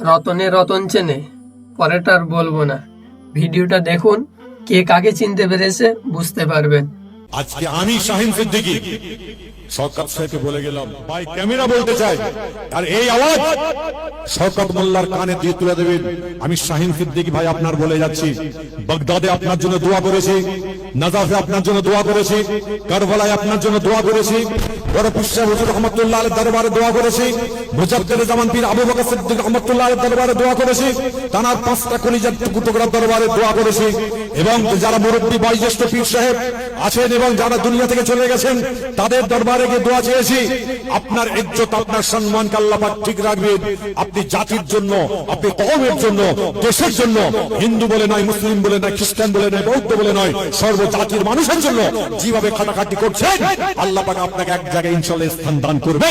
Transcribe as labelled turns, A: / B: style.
A: রতনে রতন চেনে পরেটার বলব না। ভিডিওটা দেখুন কে কাকে চিনতে পেরেছে বুঝতে পারবেন।
B: আজকে আমি শাহিন সিদ্দিকী। শওকত সাহেবকে বলে গেলাম, ভাই, ক্যামেরা বলতে চাই। আর এই আওয়াজ শওকত মোল্লার কানে দিয়ে তুলে দেবেন। আমি শাহিন সিদ্দিকী ভাই আপনার বলে যাচ্ছি। বাগদাদে আপনার জন্য দোয়া করেছি। নাজাফে আপনার জন্য দোয়া করেছি। কারবালায় আপনার জন্য দোয়া করেছি। বড় পিসা হুজুর রহমতুল্লাহ আলের দরবারে দোয়া করেছি। মুজাদ্দিদ জামান পীর আবু বকর সিদ্দিক রহমতুল্লাহ আলের দরবারে দোয়া করেছি। তানার পাঁচটা কলিজার টুকরা দরবারে দোয়া করেছি। এবং যারা মুরব্বী, বয়োজ্যেষ্ঠ পীর সাহেব আছেন এবং যারা দুনিয়া থেকে চলে গেছেন, তাদের দরবারে গিয়ে দোয়া চেয়েছি, আপনার ইজ্জত, আপনার সম্মানকে আল্লাহ পাক ঠিক রাখবেন আপনি জাতির জন্য, আপনি কওমের জন্য, দেশের জন্য, হিন্দু বলে নয়, মুসলিম বলে নয়, খ্রিস্টান বলে নয়, বৌদ্ধ বলে নয়, সর্বজাতির মানুষের জন্য যেভাবে খাটাখাটি করছেন, আল্লাহ পাক আপনাকে এক জায়গায় ইনশাল্লাহ স্থান দান করবে।